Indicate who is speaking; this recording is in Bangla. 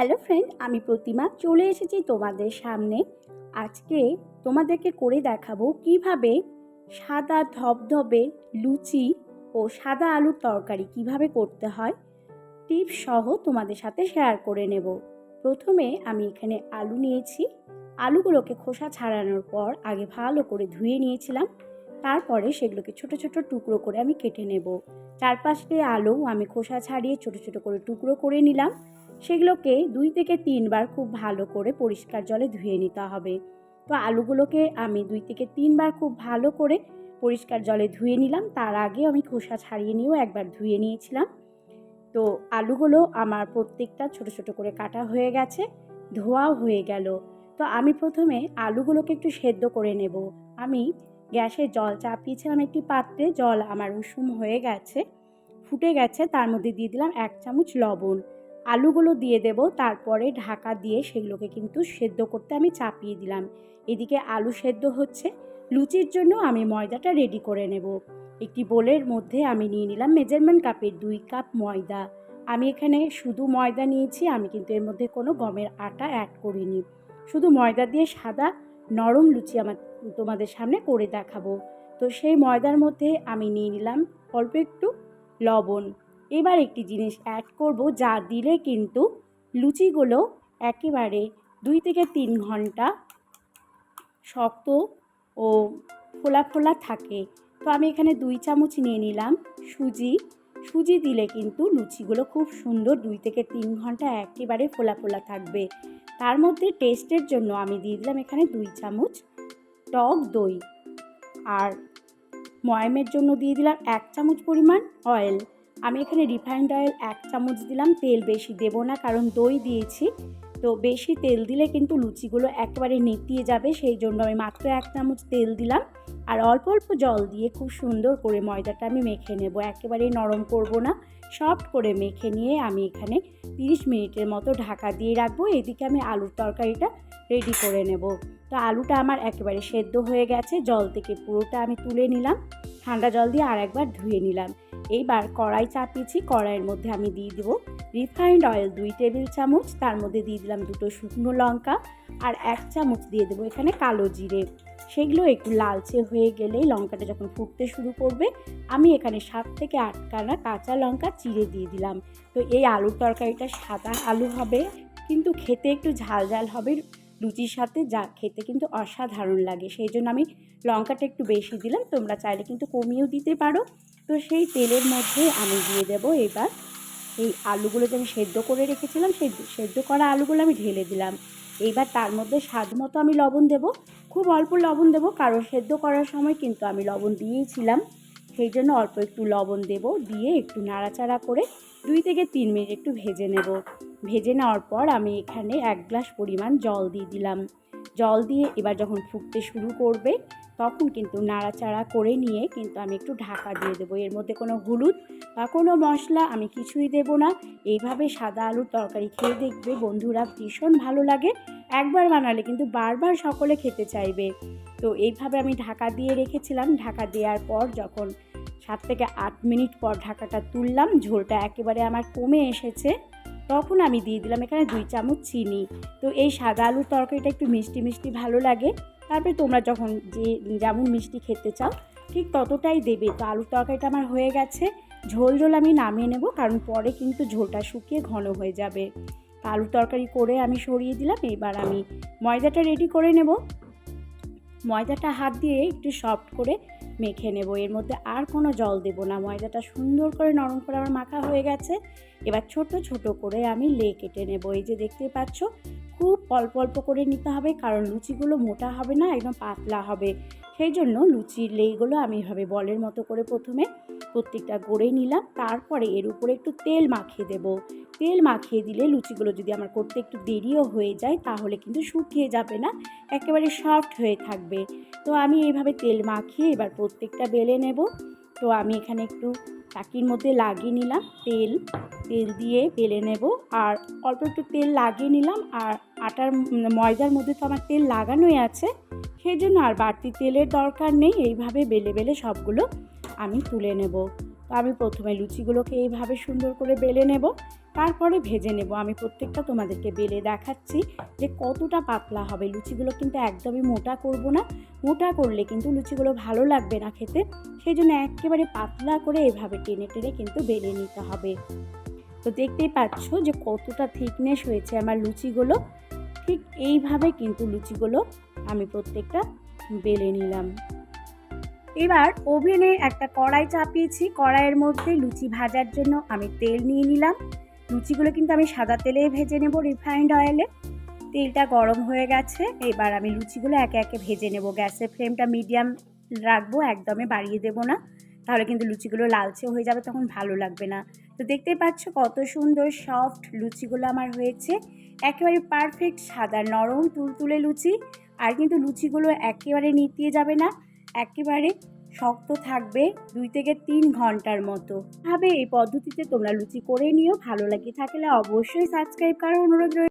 Speaker 1: হ্যালো ফ্রেন্ড, আমি প্রতিমা। চলে এসেছি তোমাদের সামনে। আজকে তোমাদেরকে করে দেখাবো কীভাবে সাদা ধবধবে লুচি ও সাদা আলুর তরকারি কীভাবে করতে হয়। টিপস সহ তোমাদের সাথে শেয়ার করে নেব। প্রথমে আমি এখানে আলু নিয়েছি। আলুগুলোকে খোসা ছাড়ানোর পর আগে ভালো করে ধুয়ে নিয়েছিলাম। তারপরে সেগুলোকে ছোট ছোট টুকরো করে আমি কেটে নেব। চার পাঁচটি আলু আমি খোসা ছাড়িয়ে ছোট ছোট করে টুকরো করে নিলাম। সেগুলোকে দুই থেকে তিনবার খুব ভালো করে পরিষ্কার জলে ধুয়ে নিতে হবে। তো আলুগুলোকে আমি দুই থেকে তিনবার খুব ভালো করে পরিষ্কার জলে ধুয়ে নিলাম। তার আগে আমি খোসা ছাড়িয়ে নিয়েও একবার ধুয়ে নিয়েছিলাম। তো আলুগুলো আমার প্রত্যেকটা ছোট ছোট করে কাটা হয়ে গেছে, ধোয়াও হয়ে গেল। তো আমি প্রথমে আলুগুলোকে একটু সেদ্ধ করে নেব। আমি গ্যাসে জল চাপিয়েছিলাম একটি পাত্রে, জল আমার উষুম হয়ে গেছে, ফুটে গেছে, তার মধ্যে দিয়ে দিলাম এক চামচ লবণ। আলুগুলো দিয়ে দেব, তারপরে ঢাকা দিয়ে সেগুলোকে কিন্তু সেদ্ধ করতে আমি চাপিয়ে দিলাম। এদিকে আলু সেদ্ধ হচ্ছে, লুচির জন্য আমি ময়দাটা রেডি করে নেব। একটি বোলের মধ্যে আমি নিয়ে নিলাম মেজারমেন্ট কাপের দুই কাপ ময়দা। আমি এখানে শুধু ময়দা নিয়েছি, আমি কিন্তু এর মধ্যে কোনো গমের আটা অ্যাড করিনি। শুধু ময়দা দিয়ে সাদা নরম লুচি আমার, তোমাদের সামনে করে দেখাবো। তো সেই ময়দার মধ্যে আমি নিয়ে নিলাম অল্প একটু লবণ। এবার একটি জিনিস অ্যাড করব, যা দিলে কিন্তু লুচিগুলো একেবারে দুই থেকে তিন ঘণ্টা শক্ত ও ফোলা ফোলা থাকে। তো আমি এখানে দুই চামচ নিয়ে নিলাম সুজি। সুজি দিলে কিন্তু লুচিগুলো খুব সুন্দর দুই থেকে তিন ঘণ্টা একেবারে ফোলা ফোলা থাকবে। তার মধ্যে টেস্টের জন্য আমি দিয়ে দিলাম এখানে দুই চামচ টক দই। আর ময়ামের জন্য দিয়ে দিলাম এক চামচ পরিমাণ অয়েল আমি এখানে রিফাইন্ড অয়েল এক চামচ দিলাম, তেল বেশি দেব না, কারণ দই দিয়েছি। তো বেশি তেল দিলে কিন্তু লুচিগুলো একেবারে নেতিয়ে যাবে, সেই জন্য আমি মাত্র এক চামচ তেল দিলাম। আর অল্প অল্প জল দিয়ে খুব সুন্দর করে ময়দাটা আমি মেখে নেব, একেবারে নরম করব না। সফট করে মেখে নিয়ে আমি এখানে 30 মিনিটের মতো ঢাকা দিয়ে রাখব, এদিকে আমি আলুর তরকারিটা রেডি করে নেব। তো আলুটা আমার একেবারে সেদ্ধ হয়ে গেছে, জল থেকে পুরোটা আমি তুলে নিলাম। ঠান্ডা জল দিয়ে আর একবার ধুয়ে নিলাম। এইবার কড়াই চাপিয়েছি, কড়াইয়ের মধ্যে আমি দিয়ে দেবো রিফাইন্ড অয়েল দুই টেবিল চামচ, তার মধ্যে দিয়ে দিলাম দুটো শুকনো লঙ্কা আর এক চামচ দিয়ে দেবো এখানে কালো জিরে। সেগুলো একটু লালচে হয়ে গেলেই লঙ্কাটা যখন ফুটতে শুরু করবে, আমি এখানে সাত থেকে আটখানা কাঁচা লঙ্কা চিড়ে দিয়ে দিলাম। তো এই আলুর তরকারিটা সাদা আলু হবে, কিন্তু খেতে একটু ঝাল ঝাল হবে। লুচির সাথে যা খেতে কিন্তু অসাধারণ লাগে। সেই জন্য আমি লঙ্কাটা একটু বেশি দিলাম। তোমরা চাইলে কিন্তু কমিয়েও দিতে পারো। তো সেই তেলের মধ্যে আমি দিয়ে দেব এবার এই আলুগুলো যে আমি সেদ্ধ করে রেখেছিলাম, সেই সেদ্ধ করা আলুগুলো আমি ঢেলে দিলাম। এইবার তার মধ্যে স্বাদ মতো আমি লবণ দেব। খুব অল্প লবণ দেব, কারণ সেদ্ধ করার সময় কিন্তু আমি লবণ দিয়েছিলাম সেই জন্য অল্প একটু লবণ দেব, দিয়ে একটু নাড়াচাড়া করে দুই থেকে তিন মিনিট একটু ভেজে নেব। ভেজে নেওয়ার পর আমি এখানে এক গ্লাস পরিমাণ জল দিয়ে দিলাম। জল দিয়ে এবার যখন ফুটতে শুরু করবে, তখন কিন্তু নাড়াচাড়া করে নিয়ে কিন্তু আমি একটু ঢাকা দিয়ে দেবো। এর মধ্যে কোনো হলুদ বা কোনো মশলা আমি কিছুই দেব না। এইভাবে সাদা আলুর তরকারি খেয়ে দেখবে বন্ধুরা ভীষণ ভালো লাগে। একবার বানালে কিন্তু বারবার সকলে খেতে চাইবে। তো এইভাবে আমি ঢাকা দিয়ে রেখেছিলাম। ঢাকা দেওয়ার পর যখন সাত থেকে আট মিনিট পর ঢাকাটা তুললাম, ঝোলটা একেবারে আমার কমে এসেছে। তখন আমি দিয়ে দিলাম এখানে দুই চামচ চিনি। তো এই সাদা আলুর তরকারিটা একটু মিষ্টি মিষ্টি ভালো লাগে। তারপরে তোমরা যখন যে যেমন মিষ্টি খেতে চাও, ঠিক ততটাই দেবে। তো আলুর তরকারিটা আমার হয়ে গেছে। ঝোল ঝোল আমি নামিয়ে নেব, কারণ পরে কিন্তু ঝোলটা শুকিয়ে ঘন হয়ে যাবে। আলুর তরকারি করে আমি সরিয়ে দিলাম, এবার আমি ময়দাটা রেডি করে নেব। ময়দাটা হাত দিয়ে একটু সফট করে মেখে নেব। এর মধ্যে আর কোনো জল দেব না। ময়দাটা সুন্দর করে নরম করে আমার মাখা হয়ে গেছে। এবার ছোট ছোট করে আমি লে কেটে নেব। এই যে দেখতে পাচ্ছ খুব অল্প অল্প করে নিতে হবে, কারণ লুচিগুলো মোটা হবে না, একদম পাতলা হবে। সেই জন্য লুচির লেগুলো আমি এভাবে বলের মতো করে প্রথমে প্রত্যেকটা গড়ে নিলাম, তারপরে এর উপরে একটু তেল মাখিয়ে দেব। তেল মাখিয়ে দিলে লুচিগুলো যদি আমার করতে একটু দেরিও হয়ে যায়, তাহলে কিন্তু শুকিয়ে যাবে না, একেবারে সফট হয়ে থাকবে। তো আমি এইভাবে তেল মাখিয়ে এবার প্রত্যেকটা বেলে নেব। তো আমি এখানে একটু চাকির মধ্যে লাগিয়ে নিলাম তেল। তেল দিয়ে বেলে নেব। আর অল্প একটু তেল লাগিয়ে নিলাম। আর আটার ময়দার মধ্যে তো আমার তেল লাগানোই আছে। সেই জন্য আর বাড়তি তেলের দরকার নেই। এইভাবে বেলে বেলে সবগুলো আমি তুলে নেব। তো আমি প্রথমে লুচিগুলোকে এইভাবে সুন্দর করে বেলে নেব, তারপরে ভেজে নেব। আমি প্রত্যেকটা তোমাদেরকে বেলে দেখাচ্ছি যে কতটা পাতলা হবে। লুচিগুলো কিন্তু একদমই মোটা করব না। মোটা করলে কিন্তু লুচিগুলো ভালো লাগবে না খেতে। সেই জন্য একেবারে পাতলা করে এভাবে টেনে টেনে কিন্তু বেলে নিতে হবে। তো দেখতেই পাচ্ছ যে কতটা থিকনেস হয়েছে আমার লুচিগুলো। ঠিক এইভাবে কিন্তু লুচিগুলো আমি প্রত্যেকটা বেলে নিলাম। এবার ওভেনে একটা কড়াই চাপিয়েছি, কড়াইয়ের মধ্যে লুচি ভাজার জন্য আমি তেল নিয়ে নিলাম। লুচিগুলো কিন্তু আমি সাদা তেলেই ভেজে নেব রিফাইন্ড অয়েলে তেলটা গরম হয়ে গেছে, এবার আমি লুচিগুলো একে একে ভেজে নেব। গ্যাসের ফ্লেমটা মিডিয়াম রাখব, একদমই বাড়িয়ে দেবো না। তাহলে কিন্তু লুচিগুলো লালচে হয়ে যাবে, তখন ভালো লাগবে না। তো দেখতেই পাচ্ছ কত সুন্দর সফট লুচিগুলো আমার হয়েছে। একেবারে পারফেক্ট সাদা নরম তুলতুলে লুচি। আর কিন্তু লুচিগুলো একেবারে নিতিয়ে যাবে না। একেবারে শক্ত থাকবে দুই থেকে তিন ঘণ্টার মতো। ভাবে এই পদ্ধতিতে তোমরা লুচি করে নিও, ভালো লাগে থাকলে অবশ্যই সাবস্ক্রাইব করার অনুরোধ রয়েছে